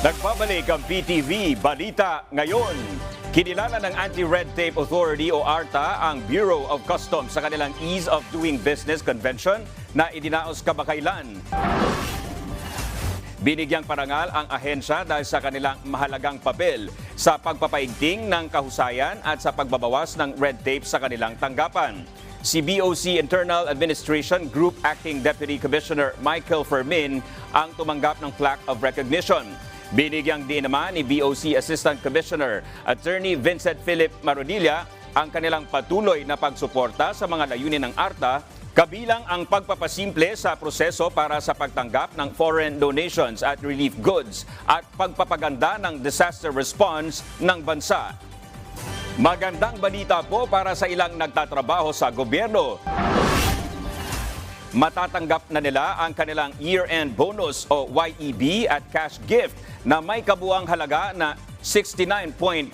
Nagbabalik ang PTV Balita ngayon. Kinilala ng Anti-Red Tape Authority o ARTA ang Bureau of Customs sa kanilang Ease of Doing Business Convention na idinaos kamakailan. Binigyang parangal ang ahensya dahil sa kanilang mahalagang papel sa pagpapaigting ng kahusayan at sa pagbabawas ng red tape sa kanilang tanggapan. Si BOC Internal Administration Group Acting Deputy Commissioner Michael Fermin ang tumanggap ng plaque of recognition. Binigyang din naman ni BOC Assistant Commissioner Attorney Vincent Philip Marodilla ang kanilang patuloy na pagsuporta sa mga layunin ng ARTA Kabilang ang pagpapasimple sa proseso para sa pagtanggap ng foreign donations at relief goods at pagpapaganda ng disaster response ng bansa. Magandang balita po para sa ilang nagtatrabaho sa gobyerno. Matatanggap na nila ang kanilang year-end bonus o YEB at cash gift na may kabuang halaga na 69.4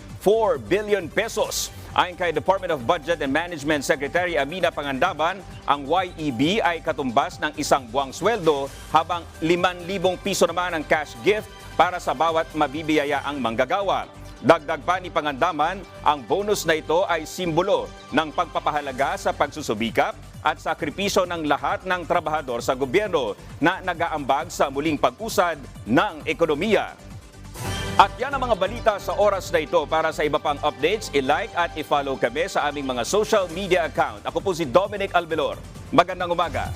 billion pesos. Ayon kay Department of Budget and Management Secretary Amina Pangandaban, ang YEB ay katumbas ng isang buwang sweldo habang 5,000 piso naman ang cash gift para sa bawat mabibiyaya ang manggagawa. Dagdag pa ni Pangandaman, ang bonus na ito ay simbolo ng pagpapahalaga sa pagsusubikap at sakripisyo ng lahat ng trabahador sa gobyerno na nagaambag sa muling pag-usad ng ekonomiya. At yan ang mga balita sa oras na ito. Para sa iba pang updates, i-like at i-follow kami sa aming mga social media account. Ako po si Dominic Albelor. Magandang umaga.